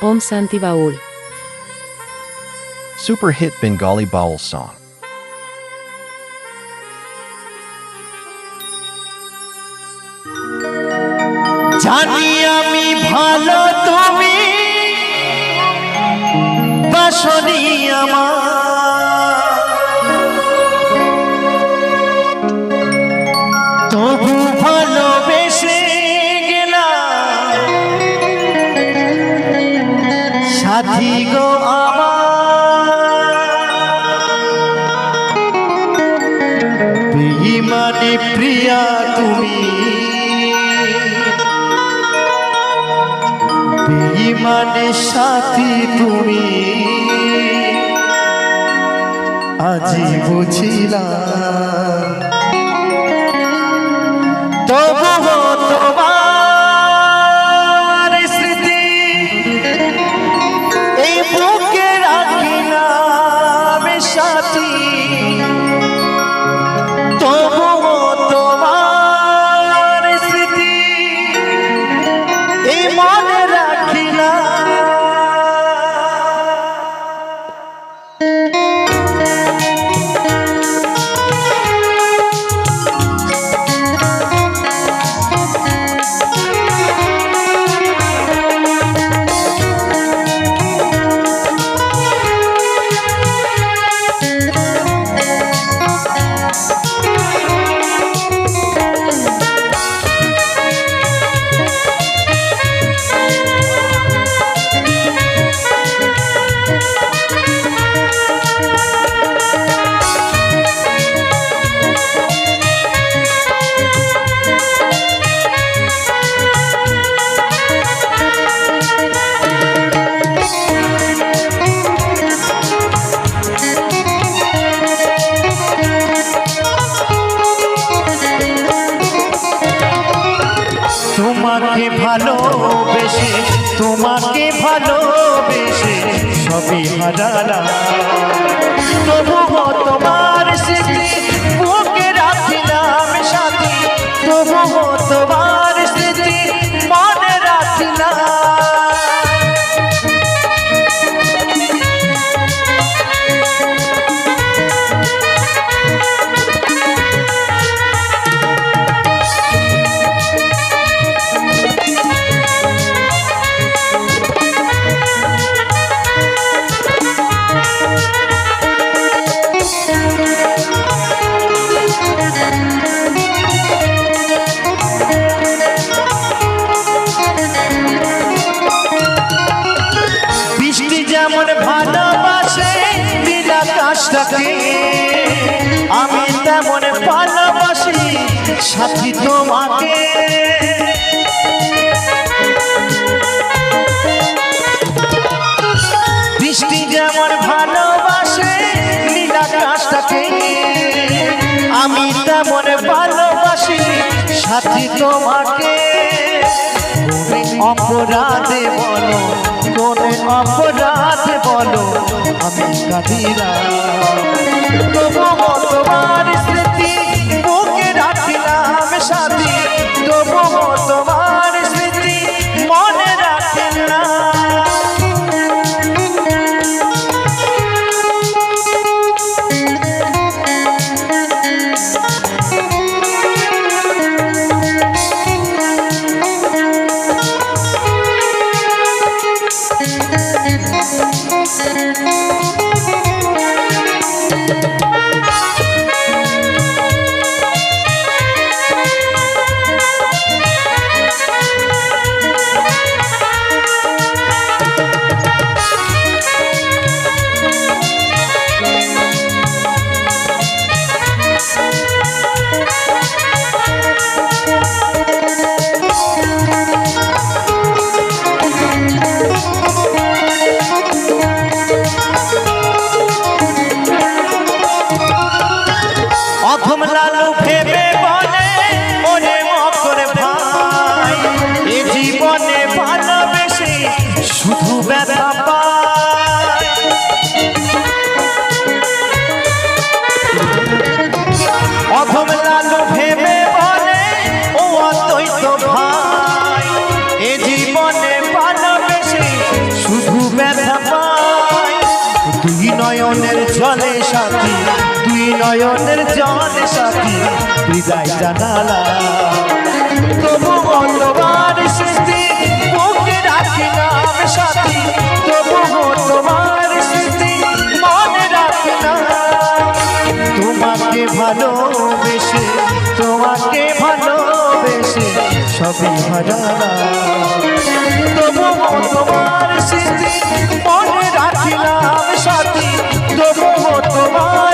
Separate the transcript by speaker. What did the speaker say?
Speaker 1: Om Santi Baul.
Speaker 2: Super hit Bengali Baul song.
Speaker 3: জানি আমি ভালো তুমি বাসনি আমার সাথী গো বেইমানি প্রিয়া তুমি। বেইমানে সাথী তুমি। আজি বুঝিলাম সাথী তোমাকে ভালোবেসে তোমাকে ভালোবেসে সবই হারালা তবুও তোমার আকাশটাকে আমি তেমন ভালোবাসি, সাথী তোমাকে। বৃষ্টি যেমন ভালোবাসে, নীল আকাশটাকে। আমি তেমন ভালোবাসি, সাথী তোমাকে। অপরাধে বলো অপরাধে বলো আমি কাঁদিলাম। তবু তোমার নয়নের জলে সাথী, দুই নয়নের জলে সাথী, বিদায় জানালা তবু তোমার স্মৃতি বুকে রাখিলাম সাথী, তবু তোমার স্মৃতি মনে রাখিলাম। তোমাকে ভালোবেসে তোমাকে ভালোবেসে সবই হারালাম তবু তোমার স্মৃতি মনে রাখিলাম সাথী। তবু তোমার